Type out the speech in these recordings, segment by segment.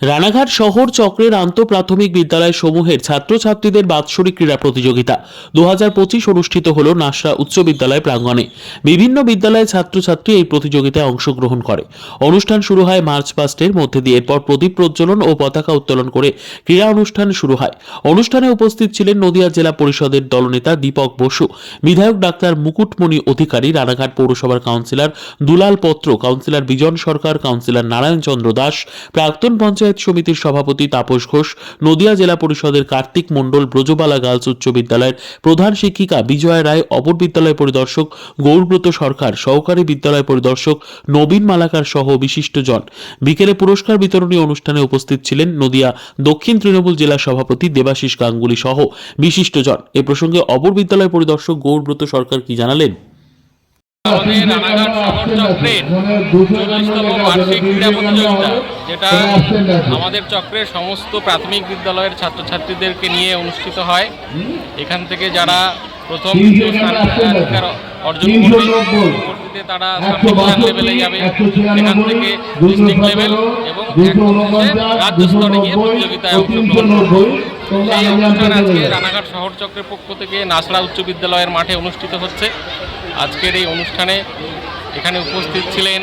রানাঘাট শহর চক্রের আন্তঃপ্রাথমিক বিদ্যালয় সমূহের ছাত্রছাত্রীদের বাৎসরিক ক্রীড়া প্রতিযোগিতা। দু অনুষ্ঠিত হল নাসরা উচ্চ বিদ্যালয় প্রাঙ্গণে। বিভিন্ন বিদ্যালয়ের ছাত্রছাত্রী এই প্রতিযোগিতায় অংশগ্রহণ করে। অনুষ্ঠান শুরু হয় মার্চ পাস্টের মধ্যে দিয়ে। এরপর প্রদীপ প্রজ্বলন ও পতাকা উত্তোলন করে ক্রীড়া অনুষ্ঠান শুরু হয়। অনুষ্ঠানে উপস্থিত ছিলেন নদিয়া জেলা পরিষদের দলনেতা দীপক বসু, বিধায়ক ডাক্তার মুকুটমণি অধিকারী, রানাঘাট পৌরসভার councillor Dulal Patra, councillor Bijan Sarkar, councillor Narayan Chandra Das, প্রাক্তন পঞ্চায়েত সমিতির সভাপতি তাপস ঘোষ, নদিয়া জেলা পরিষদের কার্তিক মণ্ডল, ব্রজবালা গার্লস উচ্চ বিদ্যালয়ের প্রধান শিক্ষিকা বিজয়া রায়, অপর বিদ্যালয় পরিদর্শক গৌরব্রত সরকার, সহকারী বিদ্যালয় পরিদর্শক নবীন মালাকার সহ বিশিষ্টজন। বিকেলে পুরস্কার বিতরণী অনুষ্ঠানে উপস্থিত ছিলেন নদিয়া দক্ষিণ তৃণমূল জেলা সভাপতি দেবাশিস গাঙ্গুলি সহ বিশিষ্টজন। এ প্রসঙ্গে অপর বিদ্যালয় পরিদর্শক গৌরব্রত সরকার কি জানালেন? আমাদের রানাঘাট শহর চক্রের চল্লিশতম যেটা আমাদের চক্রের সমস্ত প্রাথমিক বিদ্যালয়ের ছাত্রছাত্রীদেরকে নিয়ে অনুষ্ঠিত হয়। এখান থেকে যারা প্রথম অর্জন তারা লেভেলে যাবে। এখান থেকে ডিস্ট্রিক্ট লেভেল এবং রাজ্য স্তরে গিয়ে প্রতিযোগিতায় অংশগ্রহণ করবে। অনুষ্ঠান আজকে রানাঘাট শহর চক্রের পক্ষ থেকে নাসড়া উচ্চ বিদ্যালয়ের মাঠে অনুষ্ঠিত হচ্ছে। আজকের এই অনুষ্ঠানে এখানে উপস্থিত ছিলেন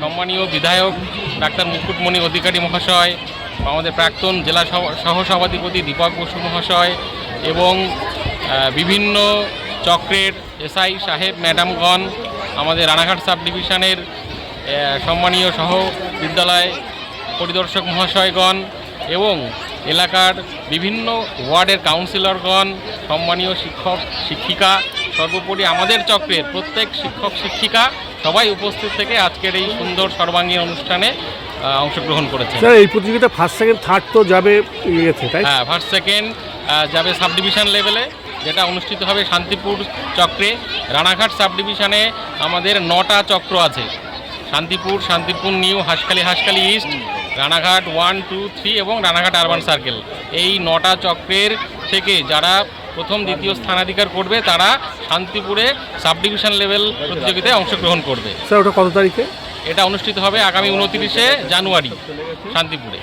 সম্মানীয় বিধায়ক ডাক্তার মুকুটমণি অধিকারী মহাশয়, আমাদের প্রাক্তন জেলা সহ- সহসভাধিপতি দীপক বসু মহাশয় এবং বিভিন্ন চক্রের এসআই সাহেব ম্যাডামগণ, আমাদের রানাঘাট সাব ডিভিশনের সম্মানীয় সহ বিদ্যালয় পরিদর্শক মহাশয়গণ এবং এলাকার বিভিন্ন ওয়ার্ডের কাউন্সিলরগণ, সম্মানীয় শিক্ষক, শিক্ষিকা সর্বোপরি আমাদের চক্রের প্রত্যেক শিক্ষক শিক্ষিকা সবাই উপস্থিত থেকে আজকের এই সুন্দর সর্বাঙ্গীন অনুষ্ঠানে অংশগ্রহণ করেছে স্যার এই প্রতিযোগিতা ফার্স্ট সেকেন্ড থার্ড তো যাবে ইয়েতে তাই? হ্যাঁ ফার্স্ট সেকেন্ড যাবে সাব ডিভিশন লেভেলে যেটা অনুষ্ঠিত হবে শান্তিপুর চক্রে। রানাঘাট সাব ডিভিশনে আমাদের নটা চক্র আছে। Shantipur Shantipur new Hanskhali Hanskhali east Ranaghat one two three এবং রানাঘাট আরবান সার্কেল এই নটা চক্রের থেকে যারা প্রথম দ্বিতীয় স্থানাধিকার করবে তারা শান্তিপুরে সাব ডিভিশন লেভেল প্রতিযোগিতায় অংশগ্রহণ করবে। স্যার ওটা কত তারিখে? এটা অনুষ্ঠিত হবে আগামী উনতিরিশে জানুয়ারি শান্তিপুরে।